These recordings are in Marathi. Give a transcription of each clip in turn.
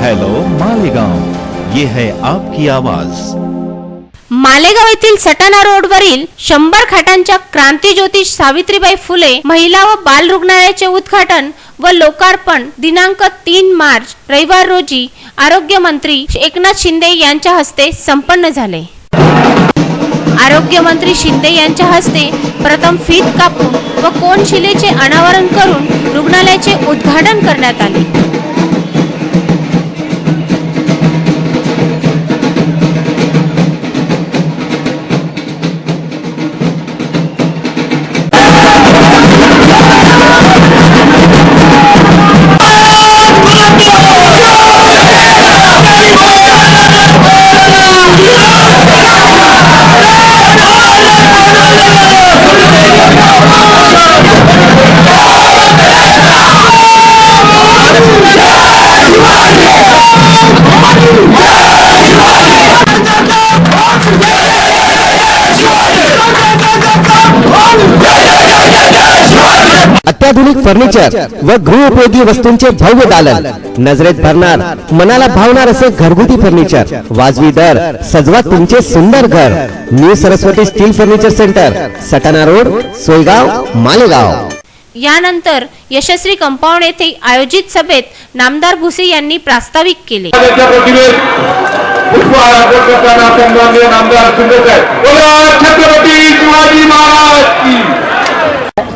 हॅलो मालेगाव. ये है आपकी आवाज. मालेगाव येथील सटाणा रोडवरील शंभर खाटांच्या क्रांती ज्योतिष सावित्रीबाई फुले महिला व बाल रुग्णालयाचे उद्घाटन व लोकार्पण दिनांक तीन मार्च रविवार रोजी आरोग्य मंत्री एकनाथ शिंदे यांच्या हस्ते संपन्न झाले. आरोग्यमंत्री शिंदे यांच्या हस्ते प्रथम फीत कापून व कोनशिलेचे अनावरण करून रुग्णालयाचे उद्घाटन करण्यात आले. अत्याधुनिक फर्निचर व गृहोपयोगी वस्तूंचे भव्य दालन. नजरेत भरणार मनाला भावणार असे घरगुती फर्निचर. वाजवी दर सजवा तुमचे सुंदर घर. New Saraswati steel furniture centre Satana road Soygaon Malegaon. यानंतर यशस्वी कंपाऊंड येथे आयोजित सभेत नामदार भुसे यांनी प्रास्ताविक केले.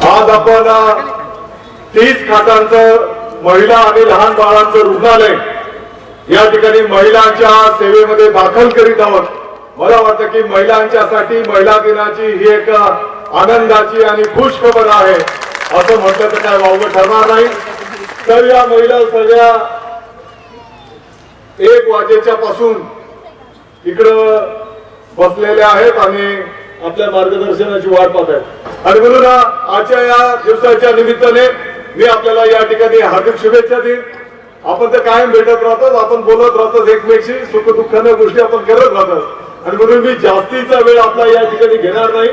आज आपण तीस खाटांचं महिला आणि लहान बाळांचं रुग्णालय या ठिकाणी महिलांच्या सेवेमध्ये दाखल करीत आहोत. मला वाटतं की महिलांच्यासाठी महिला दिनाची ही एक आनंदाची आणि खुश खबर आहे. असं म्हटलं तर काय वावगं ठरणार नाही. तर या महिला सगळ्या एक वाजेच्या पासून इकडं बसलेल्या आहेत आणि आपल्या मार्गदर्शनाची वाट पाहत आहेत. आणि म्हणून आजच्या या दिवसाच्या निमित्ताने मी आपल्याला या ठिकाणी हार्दिक शुभेच्छा देईन. आपण तर कायम भेटत राहतो आपण बोलत राहतो एकमेकशी सुख दुःखाने गोष्टी आपण करत राहतो. आणि म्हणून मी जास्तीचा वेळ आपला या ठिकाणी घेणार नाही.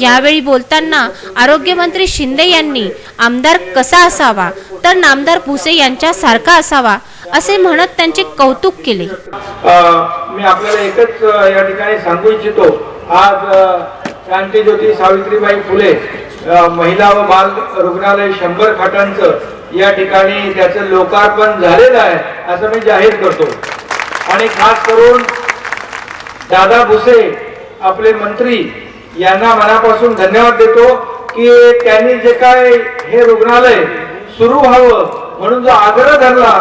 यावेळी बोलताना आरोग्यमंत्री शिंदे यांनी आमदार कसा असावा तर नामदार भुसे यांच्या सारखा असावा असे म्हणत त्यांचे कौतुक केले. मी आपल्याला एकच या ठिकाणी सांगू इच्छितो. आज अ, क्रांतीज्योती सावित्रीबाई फुले महिला व बाल रुग्णालय शंभर खाटांचं या ठिकाणी त्याचं लोकार्पण झालेलं आहे असं मी जाहीर करतो. आणि खास करून दादा भुसे आपले मंत्री यांना मनापासून धन्यवाद देतो की त्यांनी जे काय हे रुग्णालय सुरू व्हावं म्हणून जो आग्रह धरला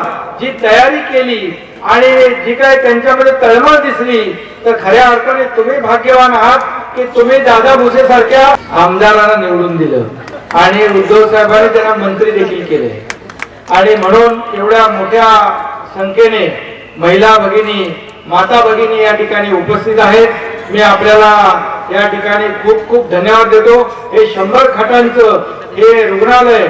जी तयारी केली आणि जी काय त्यांच्यामध्ये तळमळ दिसली तर खऱ्या अर्थाने तुम्ही भाग्यवान आहात. की तुम्ही दादा भुसे सारख्या आमदारांना निवडून दिलं. आणि उद्धव साहेबांनी त्यांना मंत्री देखील केले. आणि म्हणून एवढ्या मोठ्या संख्येने महिला भगिनी माता भगिनी या ठिकाणी उपस्थित आहेत. मी आपल्याला या ठिकाणी खूप खूप धन्यवाद देतो. हे शंभर खाटांचं हे रुग्णालय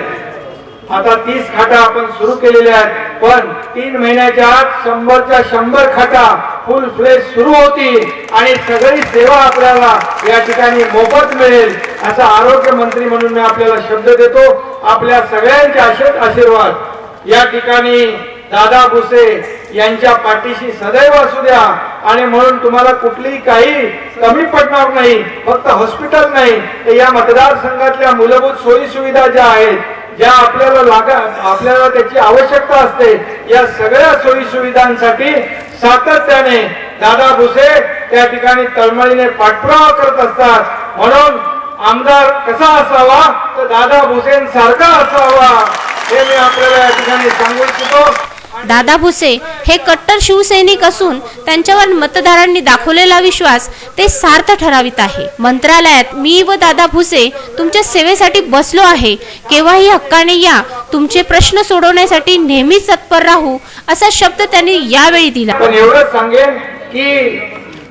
आता तीस खाटा आपण सुरू केलेल्या आहेत. पण तीन महिन्याच्या आत शंभरच्या शंभर खाटा फुल फ्लेश सुरू होतील आणि सगळी सेवा आपल्याला या ठिकाणी मोफत मिळेल असा आरोग्य मंत्री म्हणून मी आपल्याला शब्द देतो. आपल्या सगळ्यांचे असेच आशीर्वाद. या ठिकाणी दादा भुसे यांच्या पाठीशी सदैव असू द्या. आणि म्हणून तुम्हाला कुठलीही काही कमी पडणार नाही फक्त हॉस्पिटल नाही. तर या मतदारसंघातल्या मूलभूत सोयी सुविधा ज्या आहेत ज्या आपल्याला लागा आपल्याला त्याची आवश्यकता असते या सगळ्या सोयी सुविधांसाठी सातत्याने दादा भुसे त्या ठिकाणी तळमळीने पाठपुरावा करत असतात. म्हणून आमदार कसा असावा? तर दादा भुसेन सारखा असावा. हे मी आपल्याला या ठिकाणी सांगू इच्छितो. दादा भुसे हे कट्टर शिवसैनिक असून त्यांच्यावर मतदारांनी दाखवलेला विश्वास ते सार्थ ठरावित आहे. मंत्रालयात मी व दादा भुसे तुमच्या सेवेसाठी बसलो आहे. केव्हाही हक्काने या. तुमचे प्रश्न सोडवण्यासाठी नेहमीच तत्पर राहू असा शब्द त्यांनी यावेळी दिला. पण एवढंच सांगेन की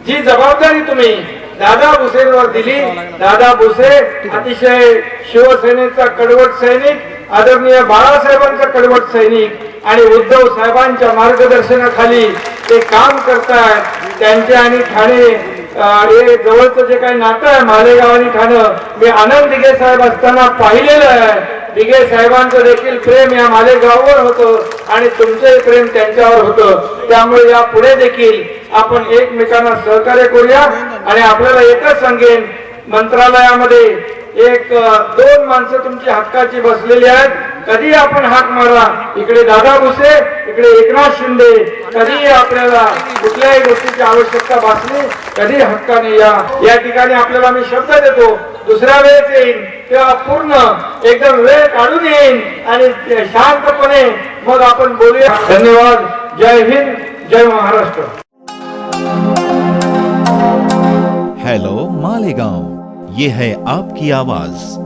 जी जबाबदारी तुम्ही दादा भुसेंवर दिली दादा भुसे अतिशय शिवसेनेचा कडवट सैनिक आदरणीय बाळासाहेबांचा कडवट सैनिक आणि उद्धव साहेबांच्या मार्गदर्शनाखाली ते काम करतात त्यांचे आणि ठाणे हे जवळचं जे काही नातं आहे मालेगाव आणि ठाणं मी आनंद दिघे साहेब असताना पाहिलेलं आहे. दिघे साहेबांचं देखील प्रेम या मालेगाववर होतं आणि तुमचंही प्रेम त्यांच्यावर होतं. त्यामुळे या पुढे देखील आपण एकमेकांना सहकार्य करूया आणि आपल्याला एकच सांगेन मंत्रालयामध्ये एक दोन माणसं तुमची हक्काची बसलेली आहेत. कधी आपण हाक मारा? इकडे दादा भुसे इकडे एकनाथ शिंदे. कधी आपल्याला कुठल्याही गोष्टीची आवश्यकता भासली कधी हक्काने या. या ठिकाणी आपल्याला मी शब्द देतो दुसऱ्या वेळेस येईन तेव्हा पूर्ण एकदम वेळ काढून येईन आणि शांतपणे मग आपण बोलूया. धन्यवाद. जय हिंद जय महाराष्ट्र. हेलो मालेगांव ये है आपकी आवाज.